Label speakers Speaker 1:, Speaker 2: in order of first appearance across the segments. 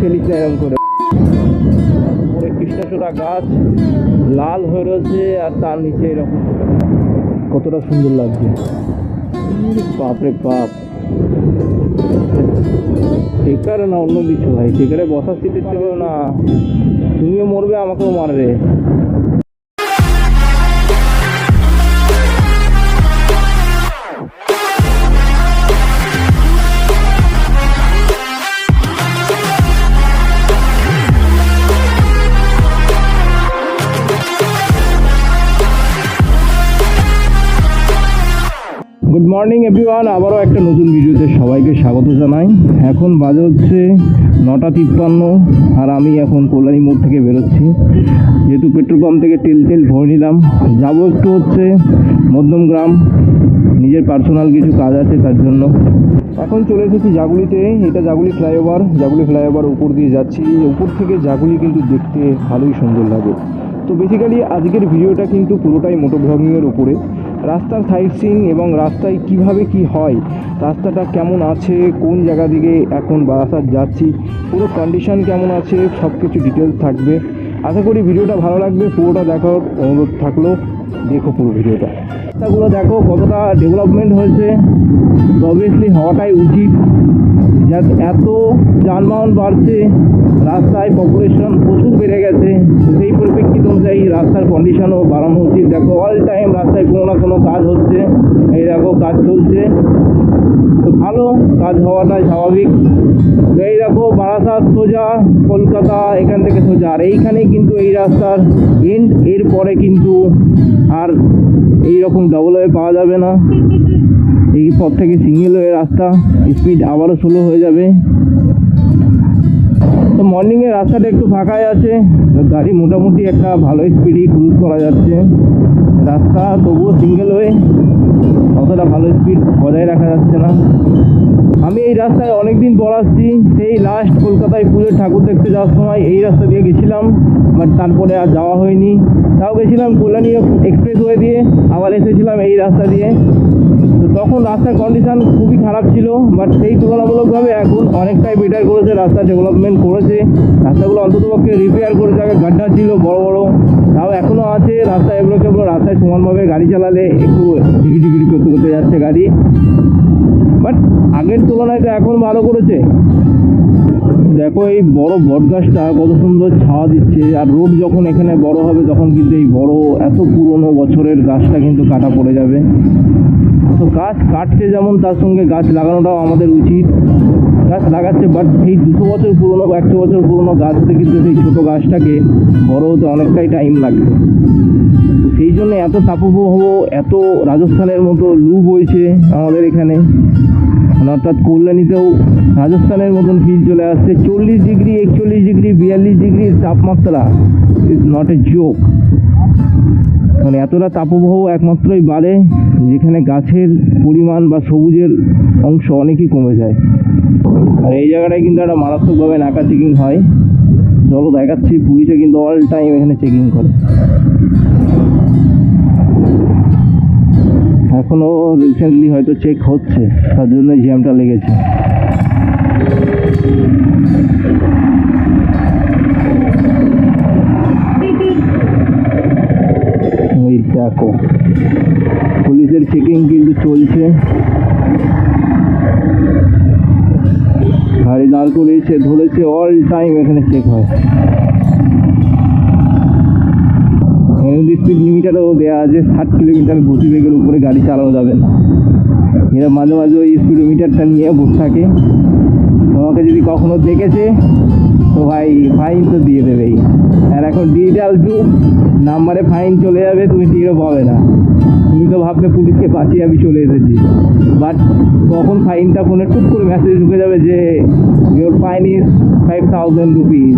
Speaker 1: ফেলিস না করে। গাছ, লাল হয়ে রয়েছে, আর তার নিচে এরকম কতটা সুন্দর লাগছে। বাপরে বাপ। টেকারে না, অন্য কিছু ভাই। টেকারে বসার ছিল না, তুমিও মরবে, আমাকেও মারবে। গুড মর্নিং এভরিওয়ান আবারও একটা নতুন ভিডিওতে সবাইকে স্বাগত জানাই। এখন বাজে হচ্ছে নটা তিপ্পান্ন আর আমি এখন কল্যাণী মোড় থেকে বেরোচ্ছি। যেহেতু পেট্রোল পাম্প থেকে তেল তেল ভরে নিলাম যাব একটু হচ্ছে মধ্যমগ্রাম নিজের পার্সোনাল কিছু কাজ আছে তার জন্য। এখন চলে এসেছি জাগুলিতে। এটা জাগুলি ফ্লাইওভার জাগুলি ফ্লাইওভার উপর দিয়ে যাচ্ছি। উপর থেকে জাগুলি কিন্তু দেখতে ভালোই সুন্দর লাগে। তো বেসিক্যালি আজকের ভিডিওটা কিন্তু পুরোটাই মোটো ব্লগিংয়ের উপরে। রাস্তার সাইড সিন এবং রাস্তায় কীভাবে কি হয়, রাস্তাটা কেমন আছে, কোন জায়গা দিকে এখন বারাসাত যাচ্ছি, পুরো কন্ডিশন কেমন আছে সব কিছু ডিটেলস থাকবে। আশা করি ভিডিওটা ভালো লাগবে, পুরোটা দেখার অনুরোধ থাকল, দেখো পুরো ভিডিওটা। রাস্তাগুলো দেখো কতটা ডেভেলপমেন্ট হয়েছে। অবভিয়াসলি হওয়াটাই উচিত। এত যানবাহন বাড়ছে, রাস্তায় পপুলেশন প্রচুর বেড়ে গেছে, সেই পরিপ্রেক্ষিত রাস্তার কন্ডিশনও বাড়ানো উচিত। দেখো অল টাইম রাস্তায় কোনো না কোনো কাজ হচ্ছে। এই দেখো, কাজ চলছে। তো ভালো, কাজ হওয়াটাই স্বাভাবিক। এই দেখো, বারাসাত সোজা, কলকাতা, এখান থেকে সোজা। আর এইখানেই কিন্তু এই রাস্তার এন্ড এরপরে কিন্তু আর এই রকম ডবল ওয়ে পাওয়া যাবে না। এই পথ থেকে সিঙ্গেল ওয়ে রাস্তা স্পিড আবারও স্লো হয়ে যাবে। তো মর্নিংয়ে রাস্তাটা একটু ফাঁকাই আছে। গাড়ি মোটামুটি একটা ভালো স্পিডই ক্রুজ করা যাচ্ছে। রাস্তা তবুও সিঙ্গেল হয়ে অতটা ভালো স্পিড বজায় রাখা যাচ্ছে না। আমি এই রাস্তায় অনেক দিন পর আসছি, সেই লাস্ট কলকাতায় পুজোর ঠাকুর দেখতে যাওয়ার সময় এই রাস্তা দিয়ে গেছিলাম বাট তারপরে আর যাওয়া হয়নি। তাও গেছিলাম কল্যাণী এক্সপ্রেস ওয়ে দিয়ে, আবার এসেছিলাম এই রাস্তা দিয়ে। তো তখন রাস্তার কন্ডিশন খুবই খারাপ ছিল বাট সেই তুলনামূলকভাবে এখন অনেকটাই বেটার করেছে রাস্তা ডেভেলপমেন্ট করেছে। রাস্তাগুলো অন্ততপক্ষে রিপেয়ার করেছে, আগে গাড্ডা ছিল, বড় বড়। তাও এখনও আছে, রাস্তা এগুলো কেবল রাস্তায় সমানভাবে গাড়ি চালালে একটু ঝিকি ঝিকিরি করতে করতে যাচ্ছে গাড়ি। বাট আগের তুলনায় তো এখন ভালো করেছে। দেখো এই বড় বট গাছটা কত সুন্দর ছাওয়া দিচ্ছে, আর রোড যখন এখানে বড় হবে, তখন কিন্তু এই বড়, এত পুরনো বছরের গাছটা কিন্তু কাটা পড়ে যাবে। তো গাছ কাটছে যেমন তার সঙ্গে গাছ লাগানোটাও আমাদের উচিত। গাছ লাগাচ্ছে বাট সেই দুশো বছর পুরনো, একশো বছর পুরনো গাছ হতে কিন্তু সেই ছোটো গাছটাকে বড় হতে অনেকটাই টাইম লাগবে। সেই জন্য এত তাপপ্রবাহ, এত রাজস্থানের মতো লু বইছে আমাদের এখানে। মানে অর্থাৎ কল্যাণীতেও রাজস্থানের মতন ফিল চলে আসছে। চল্লিশ ডিগ্রি একচল্লিশ ডিগ্রি বিয়াল্লিশ ডিগ্রির তাপমাত্রা ইজ নট এ জোক মানে এতটা তাপপ্রবাহ একমাত্রই বাড়ে, যেখানে গাছের পরিমাণ বা সবুজের অংশ অনেকই কমে যায়। আর এই জায়গাটায় কিন্তু একটা মারাত্মকভাবে নাকা চেকিং হয়। চলো দেখাচ্ছি, পুলিশে কিন্তু অল টাইম এখানে চেকিং করে। এখনও রিসেন্টলি হয়তো চেক হচ্ছে, তার জন্য জ্যামটা লেগেছে। ওই দেখো, পুলিশের চেকিং কিন্তু চলছে। গাড়ি দাঁড় করিয়েছে ধরেছে অল টাইম এখানে চেক হয়। স্পিড লিমিটারও দেওয়া আছে, ষাট কিলোমিটার গতি বেগের উপরে গাড়ি চালানো যাবে। না এরা মাঝে মাঝে ওই স্পিডোমিটারটা নিয়ে বসে থাকে। তোমাকে যদি কখনো দেখেছে, তো ভাই ফাইন তো দিয়ে দেবেই। আর এখন ডিজিটাল যুগ নাম্বারে ফাইন চলে যাবে, তুমি টিরও পাবে না। তুমি তো ভাববে পুলিশকে বাঁচিয়ে আমি চলে এসেছি। বাট কখন ফাইনটা ফোনে টুক করে মেসেজ ঢুকে যাবে যে your fine is five thousand rupees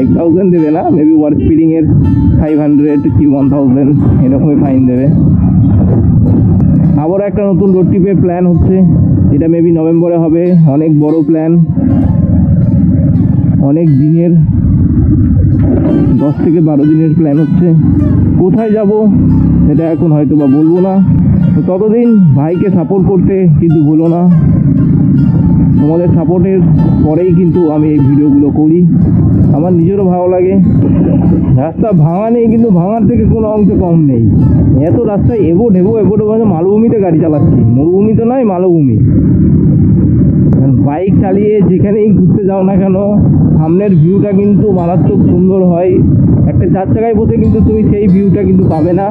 Speaker 1: five thousand দেবে না মেবি ওয়ার স্পিডিংয়ের ফাইভ হান্ড্রেড কি ওয়ান থাউজেন্ড এরকমই ফাইন দেবে। আবারও একটা নতুন রোড ট্রিপের প্ল্যান হচ্ছে যেটা মেবি নভেম্বরে হবে, অনেক বড় প্ল্যান অনেক দিনের, দশ থেকে বারো দিনের প্ল্যান হচ্ছে। কোথায় যাব, সেটা এখন হয়তো বা বলব না। ততদিন ভাইকে সাপোর্ট করতে কিন্তু ভুলো না। তোমাদের সাপোর্টের পরেই কিন্তু আমি এই ভিডিওগুলো করি। আমার নিজেরও ভালো লাগে। রাস্তা ভাঙা নেই, কিন্তু ভাঙার থেকে কোনো অংশে কম নেই। এত রাস্তায় এবো ঢেবো এবো ঢেবো, মালভূমিতে গাড়ি চালাচ্ছি। মরুভূমি তো নয়, মালভূমি। বাইক চালিয়ে যেখানেই ঘুরতে যাও না কেন, সামনের ভিউটা কিন্তু মারাত্মক সুন্দর হয়। একটা চার চাকায় বসে কিন্তু তুমি সেই ভিউটা কিন্তু পাবে না।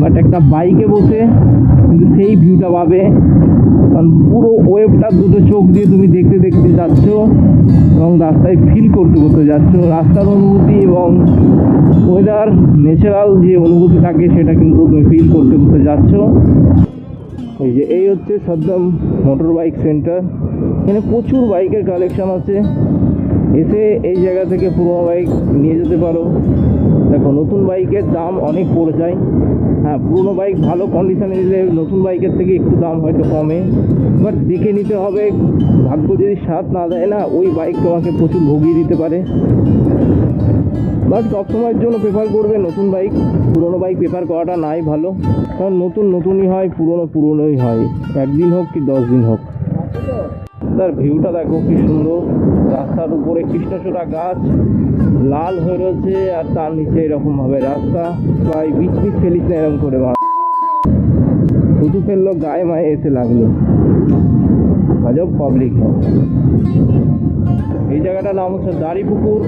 Speaker 1: বাট একটা বাইকে বসে কিন্তু সেই ভিউটা পাবে। কারণ পুরো ওয়েবটা দুটো চোখ দিয়ে তুমি দেখতে দেখতে যাচ্ছ এবং রাস্তায় ফিল করতে করতে যাচ্ছ। রাস্তার অনুভূতি এবং ওয়েদার ন্যাচারাল যে অনুভূতি থাকে সেটা কিন্তু তুমি ফিল করতে করতে যাচ্ছ। এই যে, এই হচ্ছে সাদ্দাম মোটর বাইক সেন্টার এখানে প্রচুর বাইকের কালেকশন আছে। এসে এই জায়গা থেকে পুরোনো বাইক নিয়ে যেতে পারো। দেখো, নতুন বাইকের দাম অনেক পড়ে যায়। হ্যাঁ পুরনো বাইক ভালো কন্ডিশনে নিলে নতুন বাইকের থেকে একটু দাম হয়তো কমে। বাট দেখে নিতে হবে, ভাগ্য যদি সাথ না দেয় না, ওই বাইক তোমাকে প্রচুর ভুগিয়ে দিতে পারে। বাট সবসময়ের জন্য প্রেফার করবে নতুন বাইক। পুরনো বাইক প্রেফার করাটা নাই ভালো। কারণ নতুন নতুনই হয়, পুরনো পুরনোই হয়। একদিন হোক কি দশ দিন হোক। তার ভিউটা দেখো কি সুন্দর। রাস্তার উপরে কৃষ্ণচূড়া গাছ। লাল হয়ে রয়েছে আর তার নিচে এরকম ভাবে রাস্তা। প্রায় বিচ বিচ ফেলিস না এরকম করে মার। শুধু ফেলল, গায়ে মায়ে এসে লাগল। গজব পাবলিক এই জায়গাটার নাম হচ্ছে দাড়িপুকুর।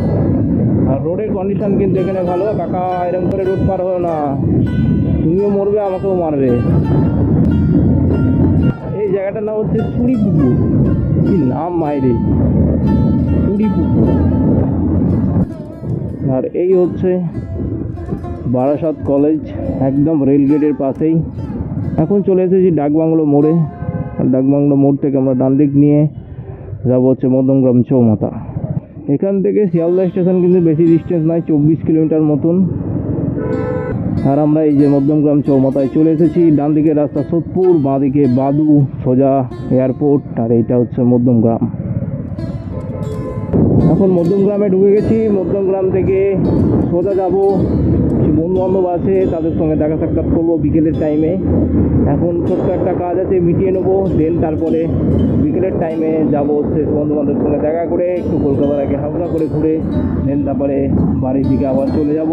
Speaker 1: আর রোডের কন্ডিশন কিন্তু এখানে ভালো। কাকা এরকম করে রোড পার হো না। তুমিও মরবে, আমাকেও মারবে। এই জায়গাটার নাম হচ্ছে চুড়ি পুকুর কি নাম মাইরে। চুড়ি পুকুর আর এই হচ্ছে বারাসাত কলেজ, একদম রেল গেটের পাশেই। এখন চলে এসেছি ডাকবাংলো মোড়ে। আর ডাকবাংলো মোড় থেকে আমরা ডান দিক নিয়ে যাব হচ্ছে মদমগ্রাম চৌমাতা এখান থেকে শিয়ালদা স্টেশন কিন্তু বেশি ডিস্টেন্স নয়, চব্বিশ কিলোমিটার মতন। আর আমরা এই যে মধ্যমগ্রাম চৌমাথায় চলে এসেছি, ডান দিকে রাস্তা সোদপুর, বাঁ দিকে বাদু, সোজা এয়ারপোর্ট, আর এইটা হচ্ছে মধ্যমগ্রাম। এখন মধ্যমগ্রামে ঢুকে গেছি। মধ্যমগ্রাম থেকে সোজা যাব। বন্ধু বান্ধব আছে, তাদের সঙ্গে দেখা সাক্ষাৎ করব বিকেলের টাইমে এখন ছোট্ট একটা কাজ আছে, মিটিয়ে নেব দেন তারপরে বিকেলের টাইমে যাব হচ্ছে বন্ধু বান্ধবের সঙ্গে দেখা করে, একটু কলকাতার আগে হাওড়া করে ঘুরে দেন তারপরে বাড়ির দিকে আবার চলে যাব।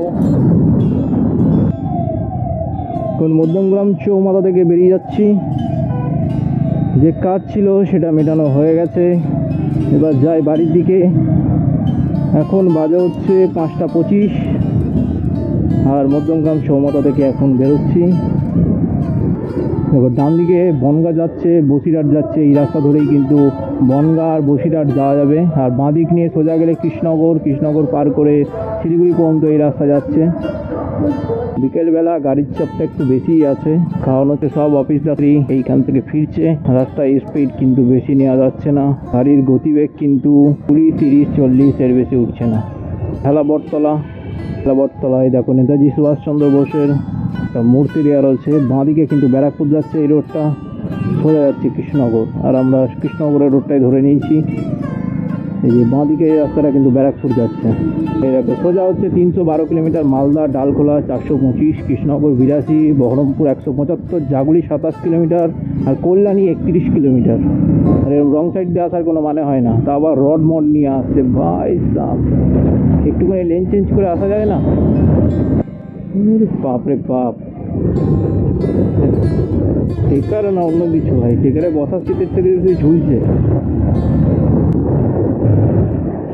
Speaker 1: এখন মধ্যমগ্রাম চৌমাথা থেকে বেরিয়ে যাচ্ছি। যে কাজ ছিল সেটা মেটানো হয়ে গেছে। এবার যাই বাড়ির দিকে। এখন বাজে হচ্ছে পাঁচটা পঁচিশ। আর মধ্যমগ্রাম সৌমতা থেকে এখন বেরোচ্ছি। এবার ডান দিকে বনগা যাচ্ছে, বসিরহাট যাচ্ছে। এই রাস্তা ধরেই কিন্তু বনগা আর বসিরহাট যাওয়া যাবে। আর বাঁ দিক নিয়ে সোজা গেলে কৃষ্ণনগর কৃষ্ণনগর পার করে শিলিগুড়ি পর্যন্ত এই রাস্তা যাচ্ছে। বিকেলবেলা গাড়ির চাপটা একটু বেশিই আছে। কারণ হচ্ছে সব অফিস যাত্রী এইখান থেকে ফিরছে। রাস্তায় স্পিড কিন্তু বেশি নেওয়া যাচ্ছে না। গাড়ির গতিবেগ কিন্তু কুড়ি, তিরিশ, চল্লিশ এর বেশি উঠছে না। হেলা বটতলা। হেলা বটতলায় দেখো নেতাজি সুভাষচন্দ্র বোসের একটা মূর্তি দেওয়া রয়েছে। বাঁদিকে কিন্তু ব্যারাকপুর যাচ্ছে এই রোডটা। সোজা যাচ্ছে কৃষ্ণনগর। আর আমরা কৃষ্ণনগরের রোডটাই ধরে নিয়েছি। এই যে বাঁদিকে এই রাস্তাটা কিন্তু ব্যারাকপুর যাচ্ছে। এই দেখো, সোজা হচ্ছে তিনশো বারো কিলোমিটার মালদা, ডালখোলা, চারশো পঁচিশ, কৃষ্ণনগর, বিরাশি, বহরমপুর একশো পঁচাত্তর, জাগুলি সাতাশ কিলোমিটার আর কল্যাণী একত্রিশ কিলোমিটার। আর এরকম রং সাইড দিয়ে আসার কোনো মানে হয় না। তা আবার রড মড নিয়ে আসছে, ভাই সাহ একটুখানি লেন চেঞ্জ করে আসা যায় না? বাপরে বাপ। টেকার না অন্য কিছু, ভাই। টেকারে বসার সিটের থেকে ঝুলছে।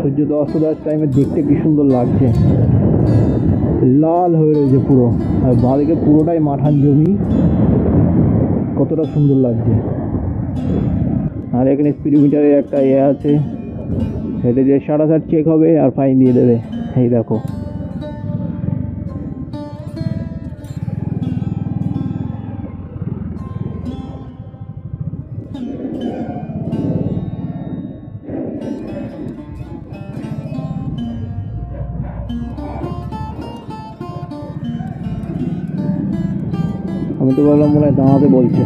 Speaker 1: সূর্য অস্ত দেওয়ার টাইমে দেখতে কি সুন্দর লাগছে। লাল হয়ে রয়েছে পুরো। আর বাঁদিকে পুরোটাই মাঠান জমি। কতটা সুন্দর লাগছে। আর এখানে স্পিডোমিটারের একটা ইয়ে আছে। হেঁটে দিয়ে সাড়ে ষাট চেক হবে আর ফাইন দিয়ে দেবে। এই দেখো। আমি তো ভাবলাম মনে হয় দাঁড়াতে বলছে।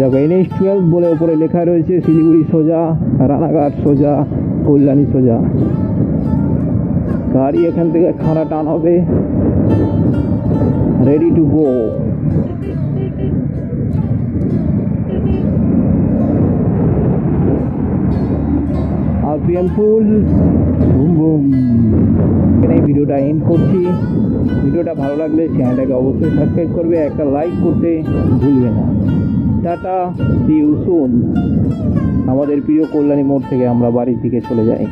Speaker 1: দেখো এনএইচ টুয়েলভ বলে ওপরে লেখা রয়েছে, শিলিগুড়ি সোজা, রানাঘাট সোজা, কল্যাণী সোজা। গাড়ি এখান থেকে খাড়া টান হবে। Ready to go RPM full boom boom. ভিডিওটা এন্ড করছি। ভিডিওটা ভালো লাগলে চ্যানেলটাকে অবশ্যই সাবস্ক্রাইব করবে, একটা লাইক করতে ভুলবে না। টাটা সি ইউ সুন আমাদের প্রিয় কল্যাণী মোড় থেকে আমরা বাড়ির দিকে চলে যাই।